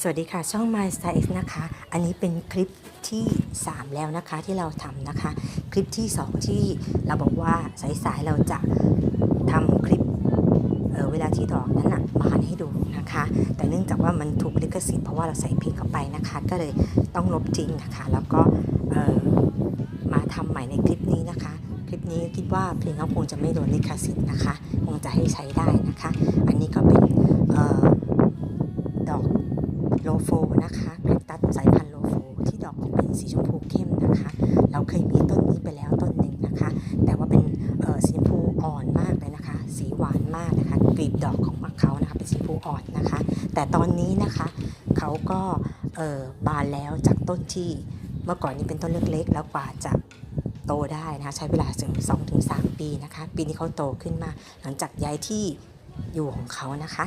สวัสดีค่ะ ช่อง My Style X นะคะ อันนี้เป็นคลิปที่ 3 แล้วนะคะที่เราทำนะคะ คลิปที่ 2 ที่เราบอกว่าสายๆเราจะทำคลิปเออเวลาที่ดอกนั้นนะบานให้ดูนะคะ แต่เนื่องจากว่ามันถูกลิขสิทธิ์เพราะว่าเราใส่เพลงเข้าไปนะคะ ก็เลยต้องลบทิ้งนะคะ แล้วก็ออมาทำใหม่ในคลิปนี้นะคะ คลิปนี้คิดว่าเพลงเขาคงจะไม่โดนลิขสิทธิ์นะคะ คงจะให้ใช้ได้นะคะ อันนี้ก็เป็น โลโฟนะคะแคคตัสสายพันธุ์โลโฟที่ดอกออกเป็นสีชมพูเข้มนะคะ เราเคยมีต้นนี้ไปแล้วต้นหนึ่งนะคะ แต่ว่าเป็นสีชมพูอ่อนมากเลยนะคะ สีหวานมากนะคะกลีบดอกของเขานะคะเป็นสีชมพูอ่อนนะคะ แต่ตอนนี้นะคะเขาก็บานแล้วจากต้นที่เมื่อก่อนนี้เป็นต้นเล็กๆ แล้วกว่าจะโตได้นะคะใช้เวลาถึง2-3 ปีนะคะ ปีนี้เขาโตขึ้นมาหลังจากย้ายที่อยู่ของเขานะคะ